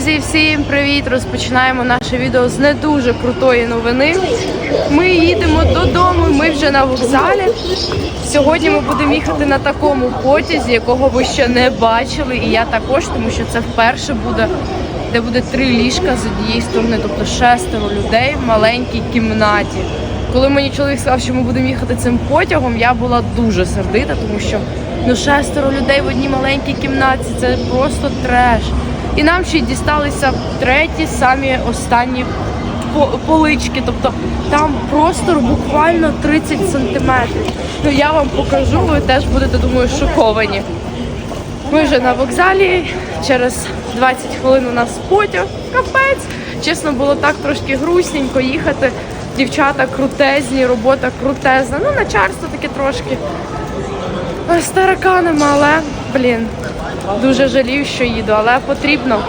Друзі, всім привіт! Розпочинаємо наше відео з не дуже крутої новини. Ми їдемо додому. Ми вже на вокзалі. Сьогодні ми будемо їхати на такому потязі, якого ви ще не бачили. І я також, тому що це вперше буде, де буде три ліжка з однієї сторони, тобто шестеро людей в маленькій кімнаті. Коли мені чоловік сказав, що ми будемо їхати цим потягом, я була дуже сердита, тому що ну шестеро людей в одній маленькій кімнаті це просто треш. І нам ще й дісталися треті, самі останні полички. Тобто там простор буквально 30 сантиметрів. Ну я вам покажу, ви теж будете думаю, шоковані. Ми вже на вокзалі. Через 20 хвилин у нас потяг. Капець. Чесно, було так трошки грустненько їхати. Дівчата крутезні, робота крутезна. Ну, начальство таке трошки з тараканами, але блін, дуже жалію, що їду, але потрібно.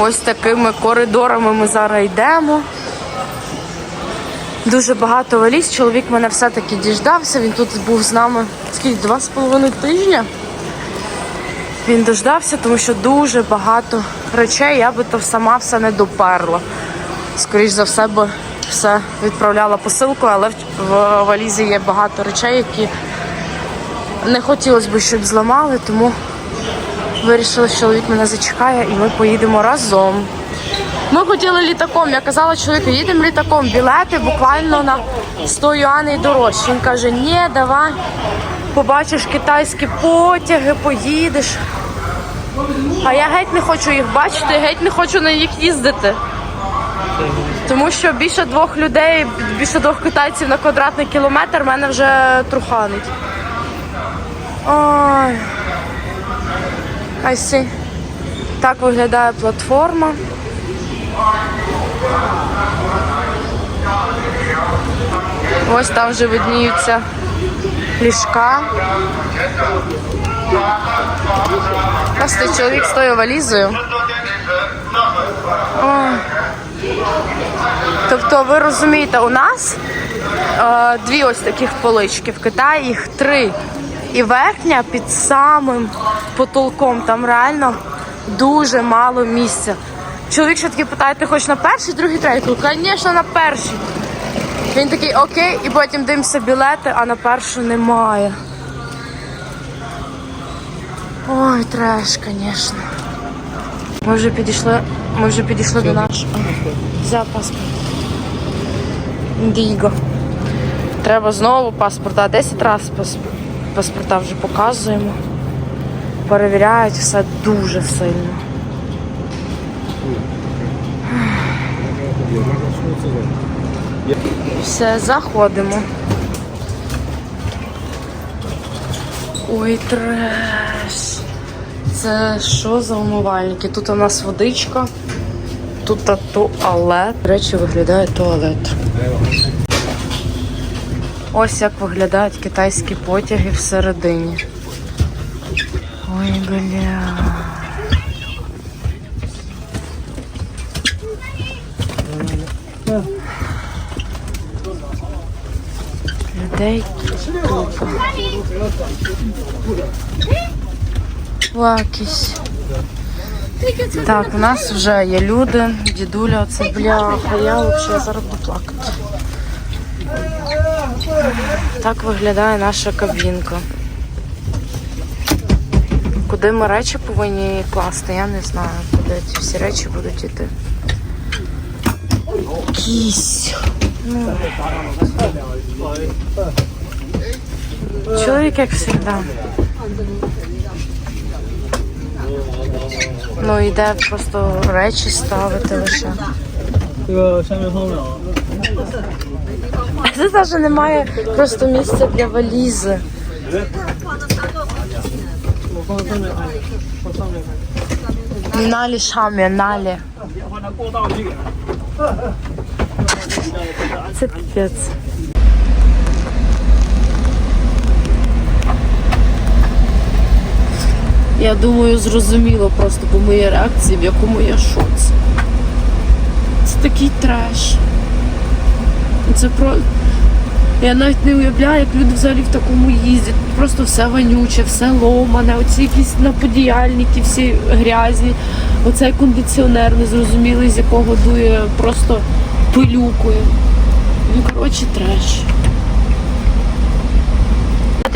Ось такими коридорами ми зараз йдемо. Дуже багато валіз. Чоловік мене все-таки діждався. Він тут був з нами скільки два з половиною тижня. Він дождався, тому що дуже багато речей. Я би то сама все не доперла. Скоріш за все би все відправляла посилкою, але в валізі є багато речей, які не хотілося б, щоб зламали, тому вирішили, що чоловік мене зачекає і ми поїдемо разом. Ми хотіли літаком. Я казала чоловіку, їдемо літаком. Білети буквально на 100 юаней дорожче. Він каже, ні, давай, побачиш китайські потяги, поїдеш. А я геть не хочу їх бачити, геть не хочу на них їздити. Тому що більше двох людей, більше двох китайців на квадратний кілометр мене вже труханить. Ой. I see. Так виглядає платформа. Ось там вже видніються ліжка. Цей чоловік з тою валізою. Ой. Тобто, ви розумієте, у нас е, дві ось таких полички, в Китаї їх три. І верхня під самим потолком. Там реально дуже мало місця. Чоловік ще таки питає, ти хочеш на перший, другий, третій? Звісно, на перший. Він такий окей, і потім дивимося білети, а на першу немає. Ой, треш, звісно. Ми вже підійшли, ми вже підійшли до нашого. Взяв паспорт. Діго. Треба знову паспорта. 10 разів паспорта вже показуємо. Перевіряють все дуже сильно. Все, заходимо. Ой, треш. Це що за умивальники? Тут у нас водичка, тут та туалет. До речі, виглядає туалет. Ось як виглядають китайські потяги всередині. Ой, бля. Людей тупо. Лакісь. Так, у нас вже є люди, дідуля, оце бляха, я взагалі зараз буду плакати. Так виглядає наша кабінка. Куди ми речі повинні класти, я не знаю, куди ці всі речі будуть йти. Кісь. Ну. Чоловік, як завжди. Ну йде просто речі ставити лише. Це навіть немає просто місця для валізи. Налі шамі, налі. Це піпець. Я думаю, зрозуміло просто по моїй реакції, в якому я шоці. Це такий треш. Це про. Я навіть не уявляю, як люди взагалі в такому їздять. Просто все вонюче, все ломане, оці якісь наподіяльники, всі грязні. Оцей кондиціонер незрозумілий, з якого дує просто пилюкою. Ну, коротше, треш.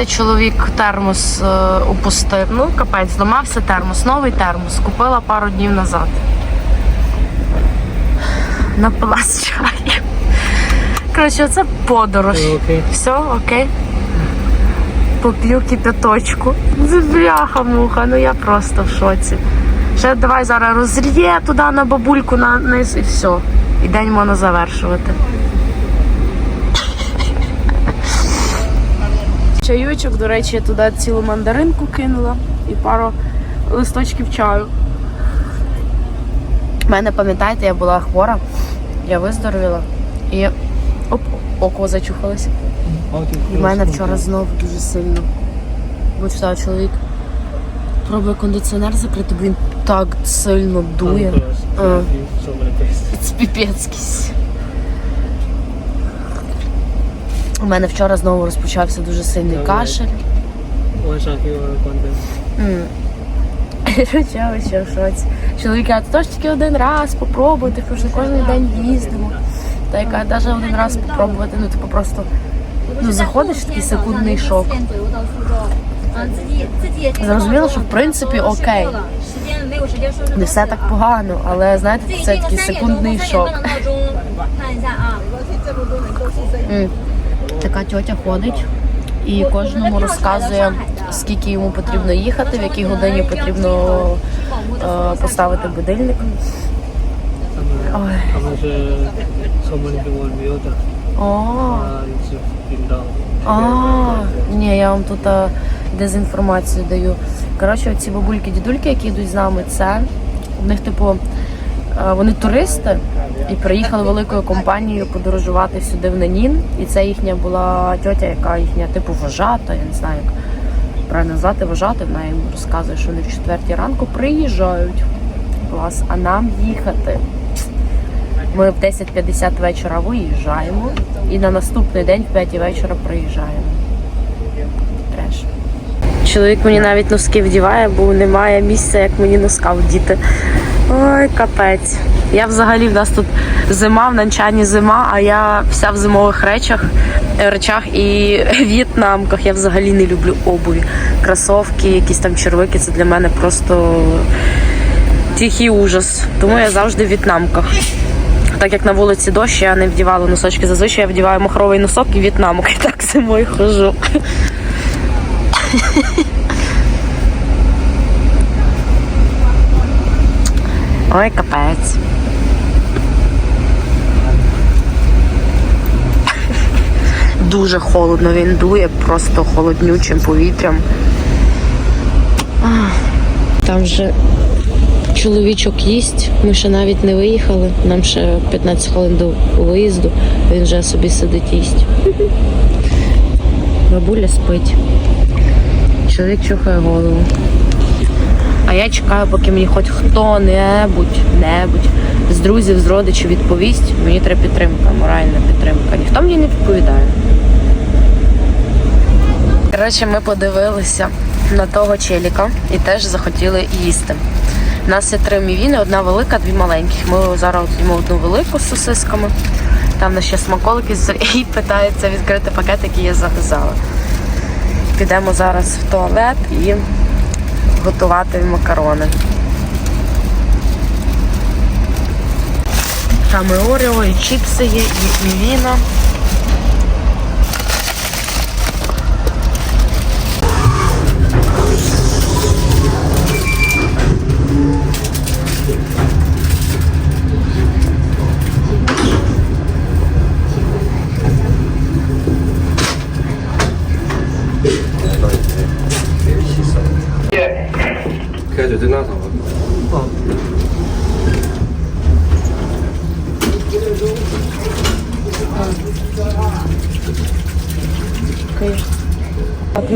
Чоловік термос е, упустив. Ну, капець, зламався термос, новий термос. Купила пару днів назад. Напилась чаю. Коротше, це подорож. Окей. Все, окей. Поп'ю кипяточку. Бляха-муха, ну я просто в шоці. Ще давай зараз розріє туди на бабульку на низ і все. І день можна завершувати. Чайочок, до речі, я туди цілу мандаринку кинула і пару листочків чаю. У мене, пам'ятаєте, я була хвора, я виздоровіла і оп, око зачухалося. В мене вчора знову дуже сильно. Будь що чоловік пробує кондиціонер закрити, бо він так сильно дує. Це піпецькість. У мене вчора знову розпочався дуже сильний кашель. Я ще в шоці. Чоловік каже, то ж тільки один раз попробуйте, ми ж кожен день їздимо. Та яка навіть один раз попробувати, ну типу просто ну, заходиш в такий секундний шок. Зрозуміло, що в принципі окей. Не все так погано, але знаєте, це такий секундний шок. Така тьотя ходить і кожному розказує, скільки йому потрібно їхати, в якій годині потрібно е, поставити будильник. О, а, ні, я вам тут а, дезінформацію даю. Коротше, ці бабульки, дідульки, які йдуть з нами, це в них, типу, а, вони туристи і приїхали великою компанією подорожувати сюди в Нанін. І це їхня була тьотя, яка їхня, типу, вожата, я не знаю, як правильно назвати вожати. Вона їм розказує, що вони в четвертій ранку приїжджають. Клас, а нам їхати. Ми в 10.50 вечора виїжджаємо і на наступний день в 5 вечора приїжджаємо. Треш. Чоловік мені навіть носки вдіває, бо немає місця, як мені носка вдіти. Ой, капець. Я взагалі в нас тут зима, в Нанчані зима, а я вся в зимових речах, е, речах і в'єтнамках. Я взагалі не люблю обуві. Кросовки, якісь там червики це для мене просто тихий ужас. Тому я завжди в в'єтнамках. Так як на вулиці дощ, я не вдівала носочки. Зазвичай я вдіваю махровий носок і в'єтнамок. І так зимою хожу. Ой, капець. Дуже холодно він дує, просто холоднючим повітрям. Там вже чоловічок їсть. Ми ще навіть не виїхали. Нам ще 15 хвилин до виїзду. Він вже собі сидить їсть. Бабуля спить. Чоловік чухає голову. А я чекаю, поки мені хоч хто-небудь, небудь з друзів, з родичів відповість. Мені треба підтримка, моральна підтримка. Ніхто мені не відповідає. Коротше, ми подивилися на того челіка і теж захотіли їсти. У нас є три мівіни, одна велика, дві маленьких. Ми зараз їмо одну велику з сосисками. Там в нас ще смаколики і питається відкрити пакет, який я заказала. Підемо зараз в туалет і готувати макарони. Там і Орео, і чіпси є, і мівіна.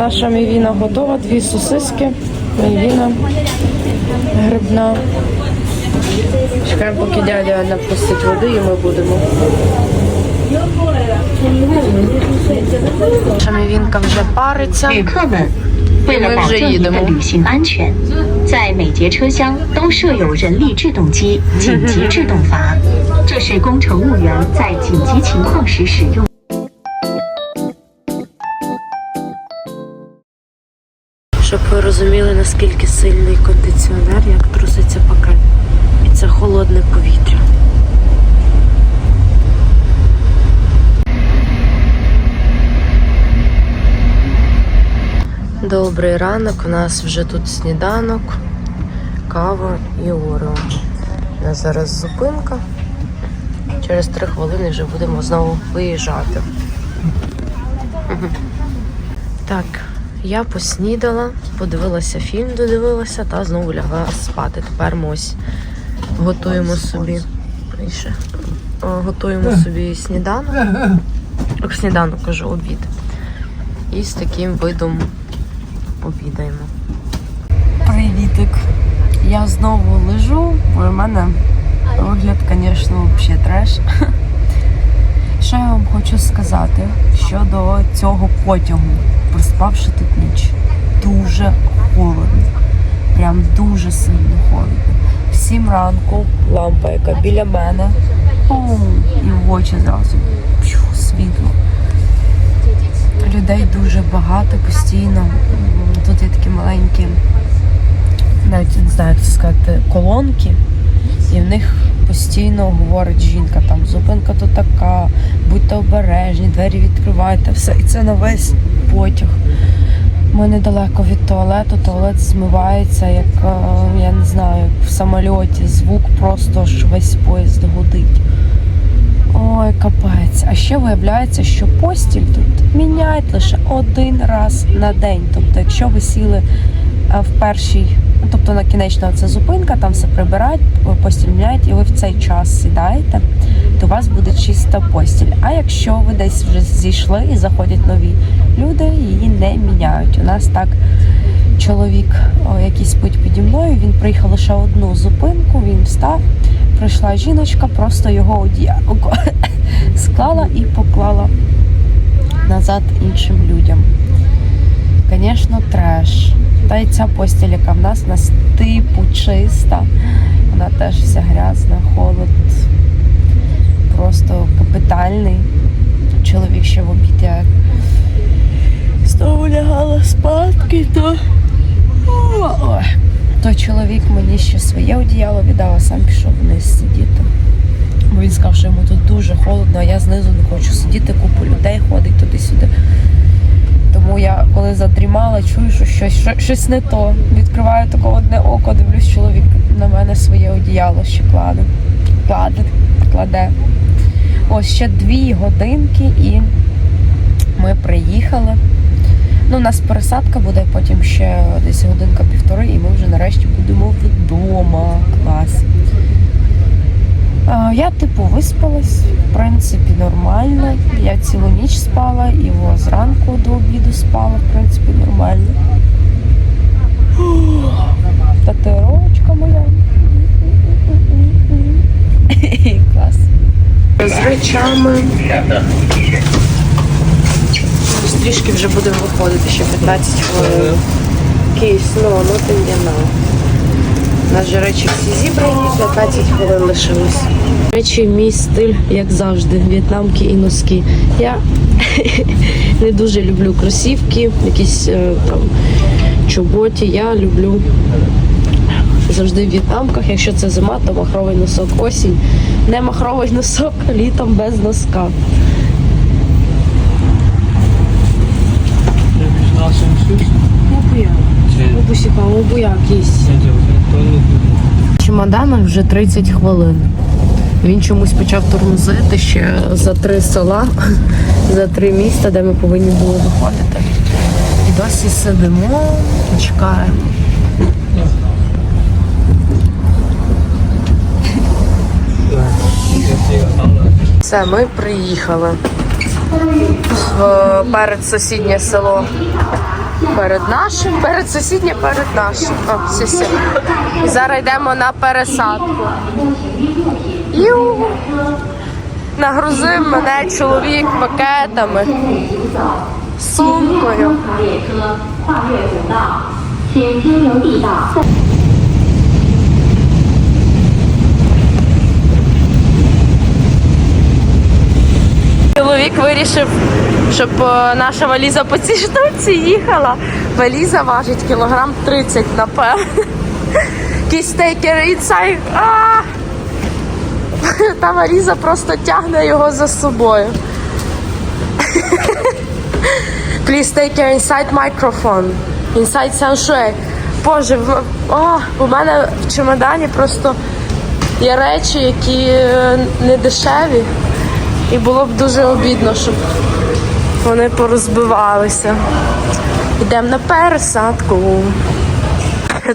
Наша мівіна готова, дві сосиски, мівіна грибна. Чекаємо, поки дядя напустить води і ми будемо. Наша мівінка вже париться. І ми вже їдемо. Щоб ви розуміли, наскільки сильний кондиціонер, як труситься пакет. І це холодне повітря. Добрий ранок. У нас вже тут сніданок, кава і орео. У нас зараз зупинка. Через три хвилини вже будемо знову виїжджати. Так, я поснідала, подивилася фільм, додивилася та знову лягла спати. Тепер ми ось готуємо собі. Ще, готуємо собі сніданок. Сніданок кажу, обід. І з таким видом обідаємо. Привітик. Я знову лежу, бо в мене вигляд, звісно, взагалі треш. Що я вам хочу сказати щодо цього потягу, проспавши тут ніч. Дуже холодно. Прям дуже сильно холодно. В сім ранку лампа, яка біля мене, пум, і в очі зразу пшу, світло. Людей дуже багато постійно. Тут є такі маленькі, навіть не знаю, як це сказати, колонки. І в них постійно говорить жінка, там зупинка то така, будьте обережні, двері відкривайте, все. І це на весь потяг. Ми недалеко від туалету, туалет змивається, як е, я не знаю, в самольоті. Звук просто що весь поїзд гудить. Ой, капець. А ще виявляється, що постіль тут міняють лише один раз на день. Тобто, якщо ви сіли е, в першій, тобто на кінечна це зупинка, там все прибирають, постіль міняють, і ви в цей час сідаєте, то у вас буде чиста постіль. А якщо ви десь вже зійшли і заходять нові люди, її не міняють. У нас так чоловік, який спить піді мною, він приїхав лише одну зупинку, він встав. Прийшла жіночка, просто його одіяло склала і поклала назад іншим людям. Звісно, треш. Та й ця постіль, яка в нас, у нас типу чиста. Вона теж вся грязна, холод. Просто капітальний. Чоловік ще в обід як знову лягала спадки, то. Ой. То чоловік мені ще своє одіяло віддав, а сам пішов вниз сидіти. Бо він сказав, що йому тут дуже холодно, а я знизу не хочу сидіти, купу людей ходить туди-сюди. Тому я коли задрімала, чую, що щось, що- щось не то. Відкриваю таке одне око, дивлюсь, чоловік на мене своє одіяло ще кладе. Кладе, кладе. Ось ще дві годинки і ми приїхали. Ну, у нас пересадка буде, потім ще десь годинка-півтори, і ми вже нарешті будемо вдома. Клас. А, Я типу виспалась, в принципі, нормально. Я цілу ніч спала, і о, зранку до обіду спала, в принципі, нормально. Ух, моя. Клас. З речами. Трішки вже будемо виходити, ще 15 хвилин. Кейс, ну, ну ти не У нас же речі всі зібрані, 15 хвилин лишилось. Речі, мій стиль, як завжди, в'єтнамки і носки. Я не дуже люблю кросівки, якісь е, там чоботі. Я люблю завжди в в'єтнамках. Якщо це зима, то махровий носок. Осінь не махровий носок, літом без носка. Чемоданах вже 30 хвилин. Він чомусь почав тормозити ще за три села, за три міста, де ми повинні були виходити. І досі сидимо, чекаємо. Все, ми приїхали в перед сусіднє село. Перед нашим, перед сусідня, перед нашим. О, сусід. Зараз йдемо на пересадку. Іу. Нагрузив мене чоловік пакетами, сумкою. Чоловік вирішив щоб е, наша валіза по цій штуці їхала. Валіза важить кілограм 30, напевно. Кістейкер інсайд. А! Та валіза просто тягне його за собою. Please take care inside microphone. Inside sound Боже, о, у мене в чемодані просто є речі, які е, не дешеві. І було б дуже обідно, щоб вони порозбивалися. Йдемо на пересадку.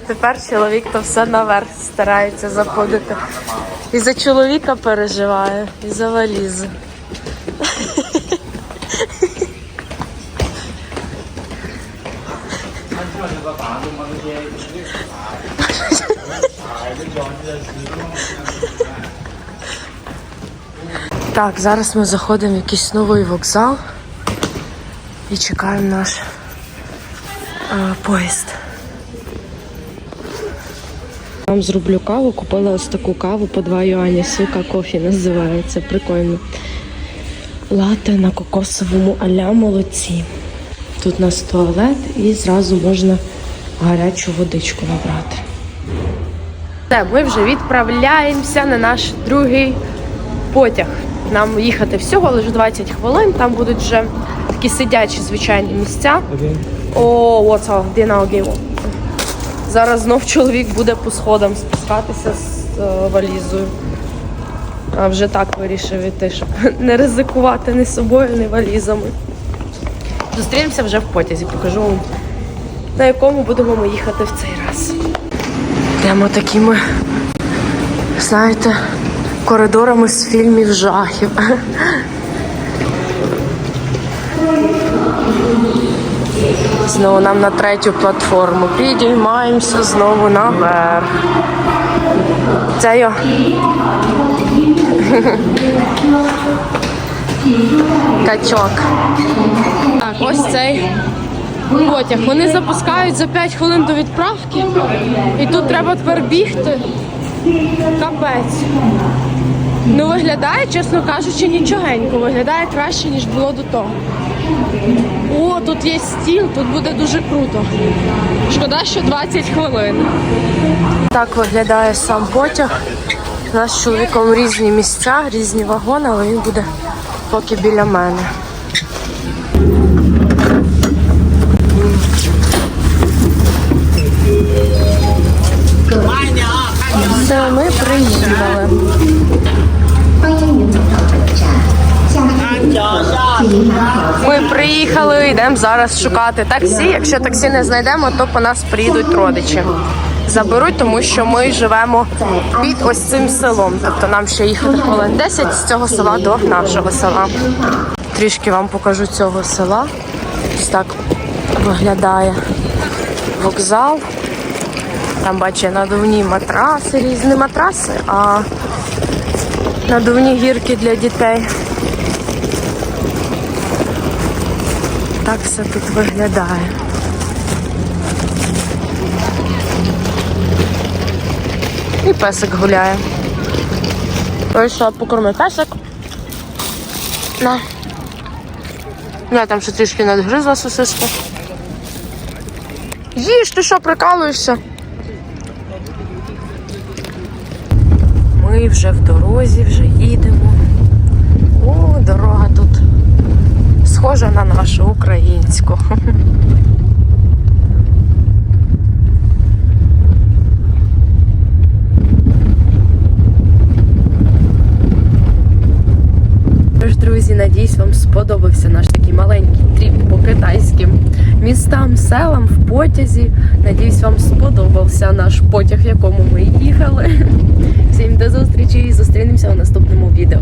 Тепер чоловік то все наверх старається заходити. І за чоловіка переживає, і за валізу. Так, зараз ми заходимо в якийсь новий вокзал і чекаємо наш е, поїзд. Вам зроблю каву, купила ось таку каву по 2 юані, сука кофі називається. Прикольно. Лате на кокосовому аля молоці. Тут у нас туалет і зразу можна гарячу водичку набрати. Все, ми вже відправляємося на наш другий потяг. Нам їхати всього лише 20 хвилин. Там будуть вже такі сидячі звичайні місця. О, оце Дінаугіво. Зараз знов чоловік буде по сходам спускатися з е, валізою. А вже так вирішив іти, щоб не ризикувати ні собою, ні валізами. Зустрінемося вже в потязі, покажу вам, на якому будемо ми їхати в цей раз. Йдемо такими, знаєте, коридорами з фільмів жахів. Знову нам на третю платформу. Підіймаємося знову наверх. Це йо. Качок. Так, ось цей потяг. Вони запускають за 5 хвилин до відправки. І тут треба тепер бігти. Капець. Ну, виглядає, чесно кажучи, нічогенько. Виглядає краще, ніж було до того. О, тут є стіл, тут буде дуже круто. Шкода, що 20 хвилин. Так виглядає сам потяг. У нас з чоловіком різні місця, різні вагони, але він буде поки біля мене. Все, ми приїхали. Ми приїхали, йдемо зараз шукати таксі. Якщо таксі не знайдемо, то по нас приїдуть родичі. Заберуть, тому що ми живемо під ось цим селом. Тобто нам ще їхати хвилин 10 з цього села до нашого села. Трішки вам покажу цього села. Ось так виглядає вокзал. Там бачу надувні матраси, різні матраси, а надувні гірки для дітей. Так все тут виглядає. І песик гуляє. Вийшла покорми песик. На. Я там ще трішки надгризла сосиску. Їж, ти що, прикалуєшся? Ми вже в дорозі, вже їдемо. О, дорога тут схожа на нашу українську. Тож, друзі, надіюсь, вам сподобався наш такий маленький тріп по китайським містам, селам в потязі. Надіюсь, вам сподобався наш потяг, в якому ми їхали. Всім до зустрічі і зустрінемося у наступному відео.